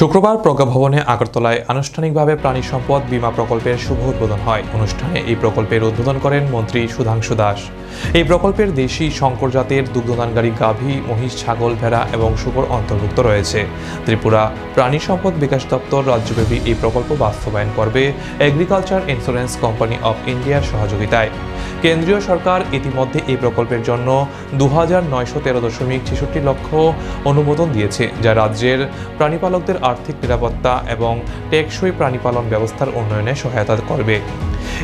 শুক্রবার প্রজ্ঞাভবনে আগরতলায় আনুষ্ঠানিকভাবে প্রাণী সম্পদ বীমা প্রকল্পের শুভ উদ্বোধন হয়। অনুষ্ঠানে এই প্রকল্পের উদ্বোধন করেন মন্ত্রী সুধাংশু দাস। এই প্রকল্পের দেশি শঙ্কর জাতের দুগ্ধদানকারী গাভী, মহিষ, ছাগল, ভেড়া এবং শুকর অন্তর্ভুক্ত রয়েছে। ত্রিপুরা প্রাণী সম্পদ বিকাশ দপ্তর রাজ্যব্যাপী এই প্রকল্প বাস্তবায়ন করবে। এগ্রিকালচার ইন্স্যুরেন্স কোম্পানি অফ ইন্ডিয়ার সহযোগিতায়। কেন্দ্রীয় সরকার ইতিমধ্যে এই প্রকল্পের জন্য দু হাজার নয়শো তেরো দশমিক ছেষট্টি লক্ষ অনুমোদন দিয়েছে, যা রাজ্যের প্রাণীপালকদের আর্থিক নিরাপত্তা এবং টেকসই প্রাণীপালন ব্যবস্থার উন্নয়নে সহায়তা করবে।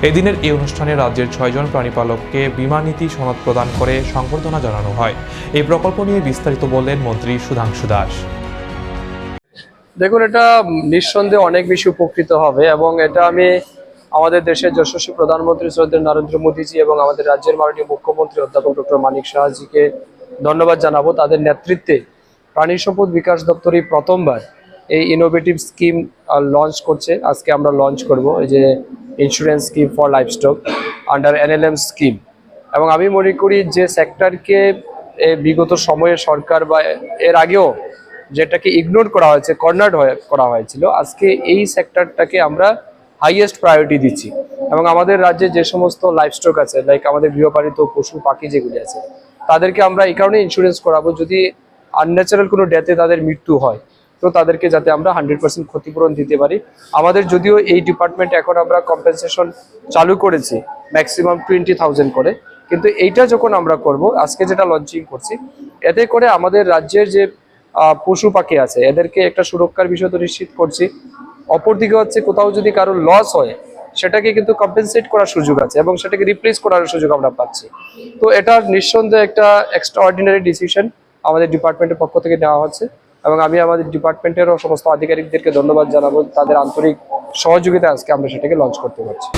এদিনের এই অনুষ্ঠানে রাজ্যের ছয়জন প্রাণীপালককে বিমা নীতি সনদ প্রদান করে সংবর্ধনা জানানো হয়। এই প্রকল্প নিয়ে বিস্তারিত বললেন মন্ত্রী সুধাংশু দাস। দেখুন, এটা নিঃসন্দেহে অনেক বেশি উপকৃত হবে এবং এটা আমি আমাদের দেশের যশস্বী প্রধানমন্ত্রী শ্রদ্ধেয় নরেন্দ্র মোদীজি এবং আমাদের রাজ্যের মাননীয় মুখ্যমন্ত্রী অধ্যাপক ডক্টর মানিক সাহাজিকে ধন্যবাদ জানাব। তাদের নেতৃত্বে প্রাণী সম্পদ বিকাশ দপ্তরই প্রথমবার এই ইনোভেটিভ স্কিম লঞ্চ করছে। আজকে আমরা লঞ্চ করব এই যে insurance scheme for livestock under NLM scheme এবং আমি মনে করি যে সেক্টরকে বিগত সময়ে সরকার বা এর আগেও যেটাকে ইগনোর করা হয়েছে কর্নার্ড করা হয়েছিল, আজকে এই সেক্টরটাকে আমরা হাইয়েস্ট প্রায়োরিটি দিচ্ছি। এবং আমাদের রাজ্যে যে সমস্ত লাইফ লাইফস্টক আছে লাইক আমাদের গৃহপালিত পশু, পাখি যেগুলি আছে, তাদেরকে আমরা এই কারণে ইন্স্যুরেন্স করাবো যদি আনন্যাচারাল কোনো ডেথে তাদের মৃত্যু হয়, তো তাদেরকে যাতে আমরা হান্ড্রেড পার্সেন্ট ক্ষতিপূরণ দিতে পারি। আমাদের যদিও এই ডিপার্টমেন্ট এখন আমরা কম্পেনসেশন চালু করেছি ম্যাক্সিমাম টোয়েন্টি থাউজেন্ড করে, কিন্তু এইটা যখন আমরা করব, আজকে যেটা লঞ্চিং করছি, এতে করে আমাদের রাজ্যের যে পশু পাখি আছে, এদেরকে একটা সুরক্ষার বিষয় তো নিশ্চিত করছি। অপরদিকে হচ্ছে কোথাও যদি কারও লস হয়, সেটাকে কিন্তু কম্পেনসেট করার সুযোগ আছে এবং সেটাকে রিপ্লেস করার সুযোগ আমরা পাচ্ছি। তো এটা নিঃসন্দেহে একটা এক্সট্রা অর্ডিনারি ডিসিশন আমাদের ডিপার্টমেন্টের পক্ষ থেকে নেওয়া হচ্ছে এবং আমি আমাদের ডিপার্টমেন্টেরও সমস্ত আধিকারিকদেরকে ধন্যবাদ জানাব। তাদের আন্তরিক সহযোগিতা আজকে আমরা সেটাকে লঞ্চ করতে পারছি।